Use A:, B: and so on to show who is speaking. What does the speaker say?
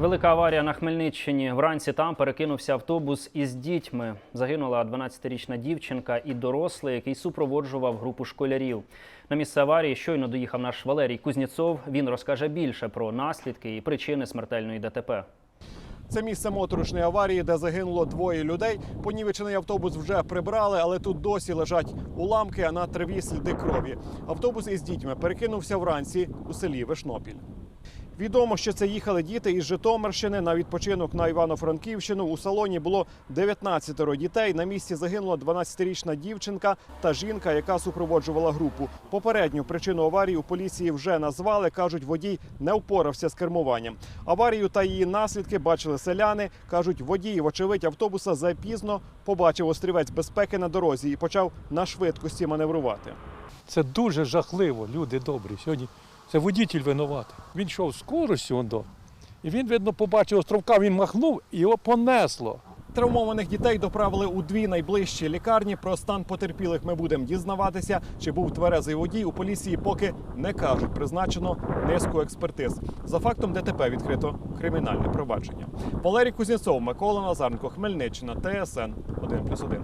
A: Велика аварія на Хмельниччині. Вранці там перекинувся автобус із дітьми. Загинула 12-річна дівчинка і дорослий, який супроводжував групу школярів. На місце аварії щойно доїхав наш Валерій Кузнєцов. Він розкаже більше про наслідки і причини смертельної ДТП.
B: Це місце моторошної аварії, де загинуло двоє людей. Понівечений автобус вже прибрали, але тут досі лежать уламки, а на траві сліди крові. Автобус із дітьми перекинувся вранці у селі Вишнопіль. Відомо, що це їхали діти із Житомирщини на відпочинок на Івано-Франківщину. У салоні було 19 дітей. На місці загинула 12-річна дівчинка та жінка, яка супроводжувала групу. Попередню причину аварії у поліції вже назвали. кажуть, водій не впорався з кермуванням. Аварію та її наслідки бачили селяни. кажуть, водій, вочевидь, автобуса запізно побачив острівець безпеки на дорозі і почав на швидкості маневрувати.
C: Це дуже жахливо, люди добрі. Сьогодні це водитель винуватий. Він йшов з скоростю до, і він, видно, побачив островка, він махнув і його понесло.
B: Травмованих дітей доправили у дві найближчі лікарні. Про стан потерпілих ми будемо дізнаватися. Чи був тверезий водій у поліції, поки не кажуть. Призначено низку експертиз. За фактом ДТП відкрито кримінальне провадження. Валерій Кузнєцов, Микола Назаренко, Хмельниччина, ТСН 1+,1.